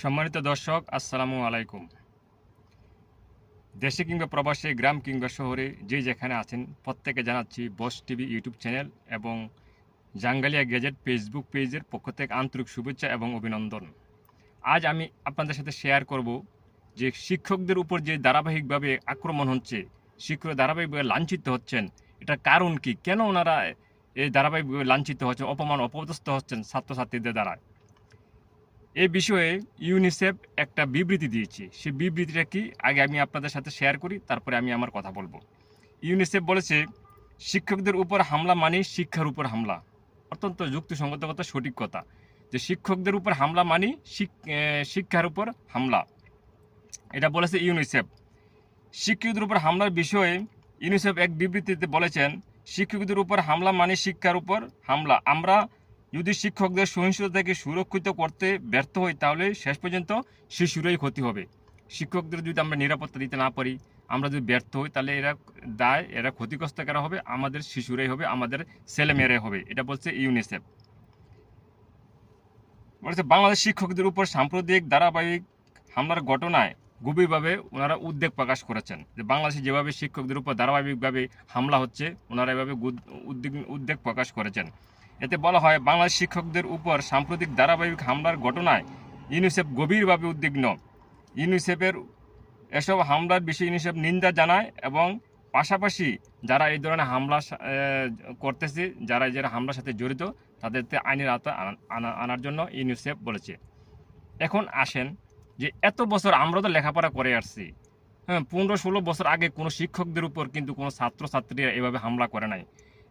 সম্মানিত দর্শক, আসসালামু আলাইকুম। দেশে কিংবা প্রবাসে, গ্রাম কিংবা শহরে যে যেখানে আছেন, প্রত্যেকে জানাচ্ছি বস টিভি ইউটিউব চ্যানেল এবং জাঙ্গালিয়া গেজেট ফেসবুক পেজের পক্ষ থেকে আন্তরিক শুভেচ্ছা এবং অভিনন্দন। আজ আমি আপনাদের সাথে শেয়ার করব যে শিক্ষকদের উপর যে ধারাবাহিকভাবে আক্রমণ হচ্ছে শিক্ষক ধারাবাহিকভাবে লাঞ্ছিত হচ্ছেন, এটার কারণ কি? কেন ওনারা এই ধারাবাহিকভাবে লাঞ্ছিত হচ্ছেন, অপমান, অপদস্থ হচ্ছেন ছাত্রছাত্রীদের দ্বারা? এই বিষয়ে ইউনিসেফ একটা বিবৃতি দিয়েছে। সেই বিবৃতিটা কি? আগে আমি আপনাদের সাথে শেয়ার করি, তারপরে আমি আমার কথা বলব। ইউনিসেফ বলেছে, শিক্ষকদের উপর হামলা মানে শিক্ষার উপর হামলা। অত্যন্ত যুক্তিসঙ্গত কথা, সঠিক কথা। যে শিক্ষকদের উপর হামলা মানে শিক- শিক্ষার উপর হামলা। এটা বলেছে ইউনিসেফ শিক্ষকদের উপর হামলার বিষয়ে ইউনিসেফ এক বিবৃতিতে বলেছেন, শিক্ষকদের উপর হামলা মানে শিক্ষার উপর হামলা। আমরা যদি শিক্ষকদের সহিংসতা থেকে সুরক্ষিত করতে ব্যর্থ হই, তাহলে শেষ পর্যন্ত শিশুরাই ক্ষতি হবে। শিক্ষকদের যদি আমরা নিরাপত্তা দিতে না পারি, আমরা যদি ব্যর্থ হই, তাহলে এরা দায়, এরা ক্ষতিগ্রস্ত করা হবে? আমাদের শিশুরাই হবে, আমাদের ছেলেমেয়েরাই হবে। এটা বলছে ইউনিসেফ। বলছে, বাংলাদেশ শিক্ষকদের উপর সাম্প্রতিক ধারাবাহিক হামলার ঘটনায় গভীরভাবে ওনারা উদ্বেগ প্রকাশ করেছেন যে বাংলাদেশে যেভাবে শিক্ষকদের উপর ধারাবাহিকভাবে হামলা হচ্ছে, ওনারা এভাবে উদ্বেগ প্রকাশ করেছেন। এতে বলা হয়, বাংলাদেশ শিক্ষকদের উপর সাম্প্রতিক ধারাবাহিক হামলার ঘটনায় ইউনিসেফ গভীরভাবে উদ্বিগ্ন। ইউনিসেফের এসব হামলার বিষয়ে ইউনিসেফ নিন্দা জানায় এবং পাশাপাশি যারা এই ধরনের হামলা করতেছে, যারা যারা হামলার সাথে জড়িত, তাদেরকে আইনের আনা- আনার জন্য ইউনিসেফ বলেছে। এখন আসেন যে এত বছর আমরা তো লেখাপড়া করে আসছি। হ্যাঁ পনেরো ষোলো বছর আগে কোনো শিক্ষকদের উপর কিন্তু কোনো ছাত্রছাত্রীরা এভাবে হামলা করে নাই।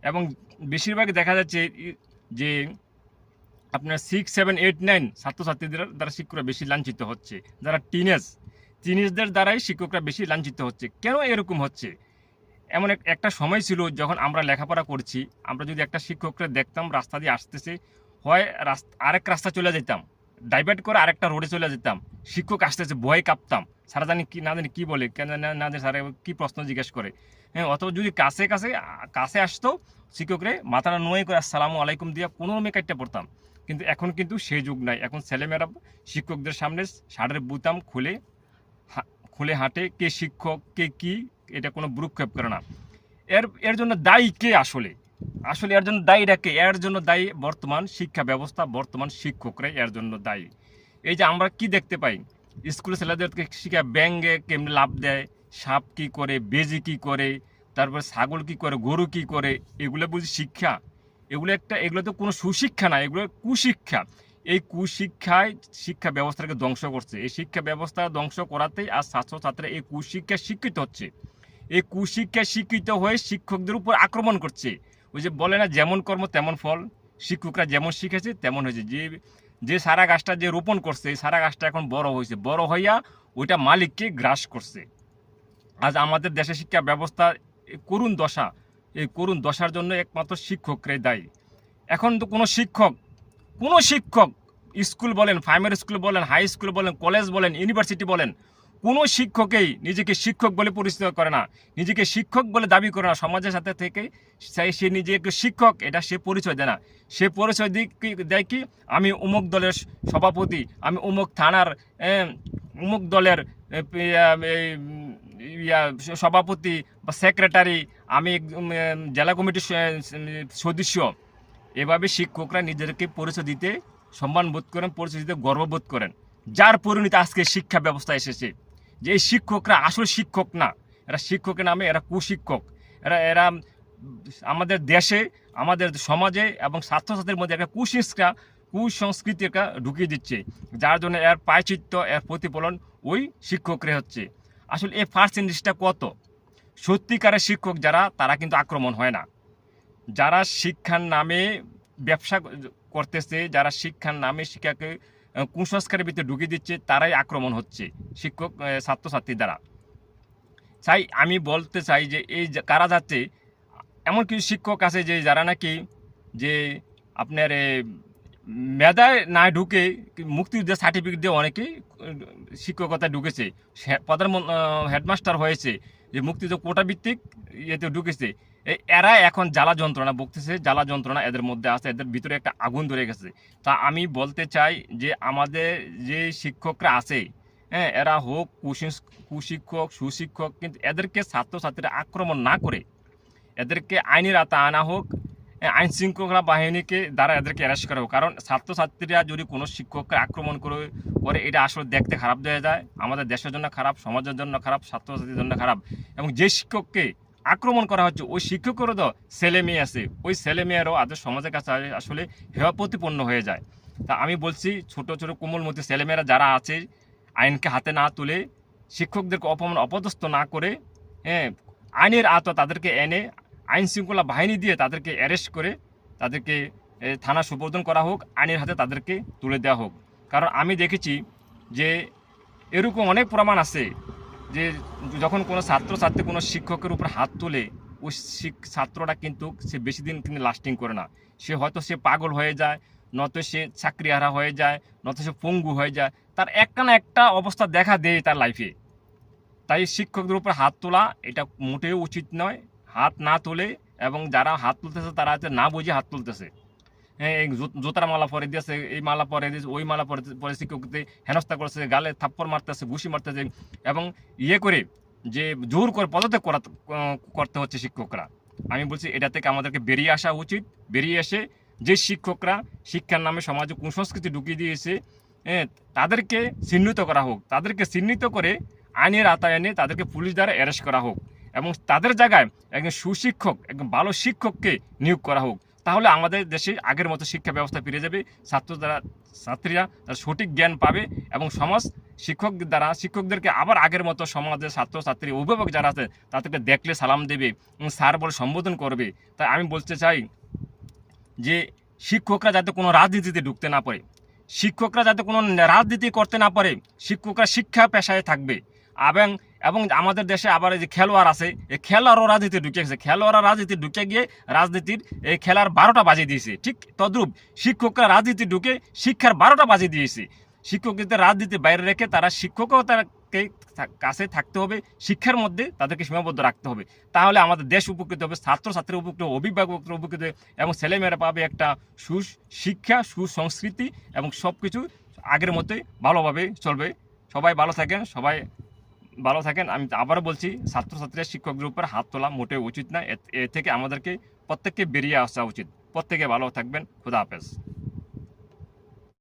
এবং বেশিরভাগ দেখা যাচ্ছে যে আপনার সিক্স সেভেন এইট নাইন ছাত্রছাত্রীদের দ্বারা শিক্ষকরা বেশি লাঞ্ছিত হচ্ছে। যারা টিনেজ টিনেজদের দ্বারাই শিক্ষকরা বেশি লাঞ্ছিত হচ্ছে। কেন এরকম হচ্ছে? এমন এক- একটা সময় ছিল যখন আমরা লেখাপড়া করছি, আমরা যদি একটা শিক্ষকরা দেখতাম, রাস্তা দিয়ে আসতেছে, হয় রাস্তা, আরেক রাস্তা চলে যেতাম। ডাইভার্ট করে আরেকটা রোডে চলে যেতাম। শিক্ষক আসতেছে, ভয়ে কাঁপতাম। সারা জানি কি, না জানি কী বলে, কেন না- জানি স্যার কী প্রশ্ন জিজ্ঞেস করে। হ্যাঁ অথবা যদি কাছে কাছে কাছে আসতো, শিক্ষকরে মাথাটা নোয়ে করে আসসালামু আলাইকুম দিয়ে কোনো রকমে কাটতে পড়তাম। কিন্তু এখন কিন্তু সেই যুগ নাই। এখন ছেলেমেয়েরা শিক্ষকদের সামনে শার্টের বুতাম খুলে খুলে হাঁটে, কে শিক্ষক, কে কি, এটা কোনো ভ্রুক্ষেপ করে না। এর এর জন্য দায়ী কে আসলে? আসলে এর জন্য দায়ী কে? এর জন্য দায়ী বর্তমান শিক্ষা ব্যবস্থা, বর্তমান শিক্ষকরাই এর জন্য দায়ী। এই যে আমরা কি দেখতে পাই? স্কুলের ছেলেদেরকে শিখা ব্যাঙ্গে কেমনি লাভ দেয়? সাপ কি করে? বেজি কি করে? তারপর ছাগল কি করে? গরু কি করে? এগুলো বুঝি শিক্ষা। এগুলো একটা এগুলো তো কোনো সুশিক্ষা না, এগুলো কুশিক্ষা। এই কুশিক্ষায় শিক্ষা ব্যবস্থাকে ধ্বংস করছে। এই শিক্ষা ব্যবস্থা ধ্বংস করাতেই আর ছাত্রছাত্রীরা এই কুশিক্ষা শিক্ষিত হচ্ছে। এই কুশিক্ষা শিক্ষিত হয়ে শিক্ষকদের উপর আক্রমণ করছে। ওই যে বলে না, যেমন কর্ম তেমন ফল। শিক্ষকরা যেমন শিখেছে, তেমন হয়েছে। যে যে সারা গাছটা যে রোপণ করছে, এই সারা গাছটা এখন বড় হয়েছে। বড় হইয়া ওইটা মালিককে গ্রাস করছে। আজ আমাদের দেশে শিক্ষা ব্যবস্থা করুণ দশা। এই করুণ দশার জন্য একমাত্র শিক্ষকরাই দায়ী। এখন তো কোনো শিক্ষক কোনো শিক্ষক স্কুল বলেন প্রাইমারি স্কুল বলেন হাই স্কুল বলেন কলেজ বলেন ইউনিভার্সিটি বলেন কোনো শিক্ষকেই নিজেকে শিক্ষক বলে পরিচিত করে না, নিজেকে শিক্ষক বলে দাবি করে না, সমাজের সাথে থেকে সে নিজেকে শিক্ষক, এটা সে পরিচয় দেয় না। সে পরিচয় দিক দেয় কি, আমি অমুক দলের সভাপতি, আমি অমুক থানার অমুক দলের সভাপতি বা সেক্রেটারি, আমি জেলা কমিটির সদস্য। এভাবে শিক্ষকরা নিজেদেরকে পরিচয় দিতে সম্মান বোধ করেন, পরিচয় দিতে গর্ববোধ করেন। যার পরিণতি আজকে শিক্ষা ব্যবস্থা এসেছে। যে শিক্ষকরা আসল শিক্ষক না, এরা শিক্ষকের নামে এরা কুশিক্ষক। এরা এরা আমাদের দেশে, আমাদের সমাজে এবং ছাত্রছাত্রীর মধ্যে একটা কুসংস্কার কুসংস্কৃতি একটা ঢুকিয়ে দিচ্ছে। যার জন্য এর পায়চিত্য এর প্রতিফলন ওই শিক্ষকরে হচ্ছে। আসলে এই পার্সেন্টেজটা কত? সত্যিকারের শিক্ষক যারা, তারা কিন্তু আক্রমণ হয় না। যারা শিক্ষার নামে ব্যবসা করতেছে, যারা শিক্ষার নামে শিক্ষাকে কুসংস্কারের ভিতরে ঢুকিয়ে দিচ্ছে, তারাই আক্রমণ হচ্ছে, শিক্ষক ছাত্রছাত্রীর ছাত্রছাত্রী দ্বারা। চাই, আমি বলতে চাই যে এই কারা যাচ্ছে, এমন কিছু শিক্ষক আছে যে যারা নাকি যে আপনার মেধায় না ঢুকে মুক্তিযুদ্ধের সার্টিফিকেট দিয়ে অনেকেই শিক্ষকতায় ঢুকেছে। সে- প্রধান হেডমাস্টার হয়েছে যে মুক্তিযুদ্ধ কোটা ভিত্তিক ইয়েতে ঢুকেছে। এরা এখন জ্বালা যন্ত্রণা বকতেছে জ্বালা যন্ত্রণা এদের মধ্যে আছে, এদের ভিতরে একটা আগুন ধরে গেছে। তা আমি বলতে চাই যে আমাদের যে শিক্ষকরা আছে হ্যাঁ এরা হোক কুশিক্ষক, সুশিক্ষক, কিন্তু এদেরকে ছাত্রছাত্রীরা আক্রমণ না করে, এদেরকে আইনের আতা আনা হোক আইন শৃঙ্খলা বাহিনীকে দ্বারা এদেরকে অ্যারেস্ট করা কারণ ছাত্রছাত্রীরা যদি কোনো শিক্ষককে আক্রমণ করে করে এটা আসলে দেখতে খারাপ দেওয়া যায়। আমাদের দেশের জন্য খারাপ, সমাজের জন্য খারাপ, ছাত্রছাত্রীর জন্য খারাপ। এবং যে শিক্ষককে আক্রমণ করা হচ্ছে, ওই শিক্ষকেরও তো ছেলে মেয়ে আছে। ওই ছেলে মেয়েরও আদের সমাজের কাছে আসলে হেয় প্রতিপন্ন হয়ে যায়। তা আমি বলছি, ছোট ছোট, কোমলমতি ছেলেমেয়েরা যারা আছে, আইনকে হাতে না তুলে, শিক্ষকদেরকে অপমান, অপদস্থ না করে হ্যাঁ আইনের আত তাদেরকে এনে আইন শৃঙ্খলা বাহিনী দিয়ে তাদেরকে অ্যারেস্ট করে তাদেরকে থানা সুপর্দন করা হোক, আইনের হাতে তাদেরকে তুলে দেওয়া হোক। কারণ আমি দেখেছি যে এরকম অনেক প্রমাণ আছে যে যখন কোনো ছাত্রছাত্রী কোনো শিক্ষকের উপর হাত তোলে, ওই ছাত্রটা কিন্তু সে বেশি দিন কিন্তু লাস্টিং করে না। সে হয়তো সে পাগল হয়ে যায়, নয়তো সে চাকরিহারা হয়ে যায়, নয়তো সে পঙ্গু হয়ে যায়, তার একটা না একটা অবস্থা দেখা দেয় তার লাইফে তাই শিক্ষকদের উপর হাত তোলা এটা মোটেও উচিত নয়। হাত না তোলে এবং যারা হাত তুলতেছে তারা হচ্ছে না বুঝে হাত তুলতেছে। হ্যাঁ এই জুতার মালা পরে দিয়েছে এই মালা পরে দিয়েছে ওই মালা পরে পরে শিক্ষকদের হেনস্থা করছে গালে থাপ্পড় মারতেছে ঘুষি মারতেছে এবং ইয়ে করে যে জোর করে পদত্যাগ করা করতে হচ্ছে শিক্ষকরা। আমি বলছি এটা থেকে আমাদেরকে বেরিয়ে আসা উচিত। বেরিয়ে এসে যে শিক্ষকরা শিক্ষার নামে সমাজে কুসংস্কৃতি ঢুকিয়ে দিয়েছে হ্যাঁ, তাদেরকে চিহ্নিত করা হোক। তাদেরকে চিহ্নিত করে আইনের আতায় এনে তাদেরকে পুলিশ দ্বারা অ্যারেস্ট করা হোক। এবং তাদের জায়গায় একজন সুশিক্ষক, একজন ভালো শিক্ষককে নিয়োগ করা হোক। তাহলে আমাদের দেশে আগের মতো শিক্ষা ব্যবস্থা ফিরে যাবে, ছাত্র দ্বারা ছাত্রীরা তার সঠিক জ্ঞান পাবে এবং সমাজ শিক্ষক দ্বারা, শিক্ষকদেরকে আবার আগের মতো সমাজের ছাত্রছাত্রী অভিভাবক যারা আছে, তাদেরকে দেখলে সালাম দেবে এবং স্যার বলে সম্বোধন করবে। তাই আমি বলতে চাই যে শিক্ষকরা যাতে কোনো রাজনীতিতে ঢুকতে না পারে, শিক্ষকরা যাতে কোনো রাজনীতি করতে না পারে, শিক্ষকরা শিক্ষা পেশায় থাকবে। এবং এবং আমাদের দেশে আবার এই যে খেলোয়াড় আছে, এই খেলোয়াড়ও রাজনীতি ঢুকে গেছে। খেলোয়াড়রা রাজনীতি ঢুকে গিয়ে রাজনীতির এই খেলার বারোটা বাজিয়ে দিয়েছে। ঠিক তদ্রূপ শিক্ষকরা রাজনীতি ঢুকে শিক্ষার বারোটা বাজিয়ে দিয়েছে। শিক্ষকদের রাজনীতি বাইরে রেখে তারা শিক্ষকতাকে থা- কাছে থাকতে হবে, শিক্ষার মধ্যে তাদেরকে সীমাবদ্ধ রাখতে হবে। তাহলে আমাদের দেশ উপকৃত হবে ছাত্রছাত্রী উপকৃত অভিভাবক উপকৃত এবং ছেলেমেয়েরা পাবে একটা সু শিক্ষা সুসংস্কৃতি এবং সব কিছু আগের মতোই ভালোভাবে চলবে। সবাই ভালো থাকেন, সবাই ভালো থাকেন। আমি আবারও বলছি, ছাত্রছাত্রীরা শিক্ষকদের উপর হাত তোলা মোটেও উচিত না। এ থেকে আমাদেরকে প্রত্যেককে বেরিয়ে আসা উচিত। প্রত্যেকে ভালো থাকবেন। খুদা হাফেজ।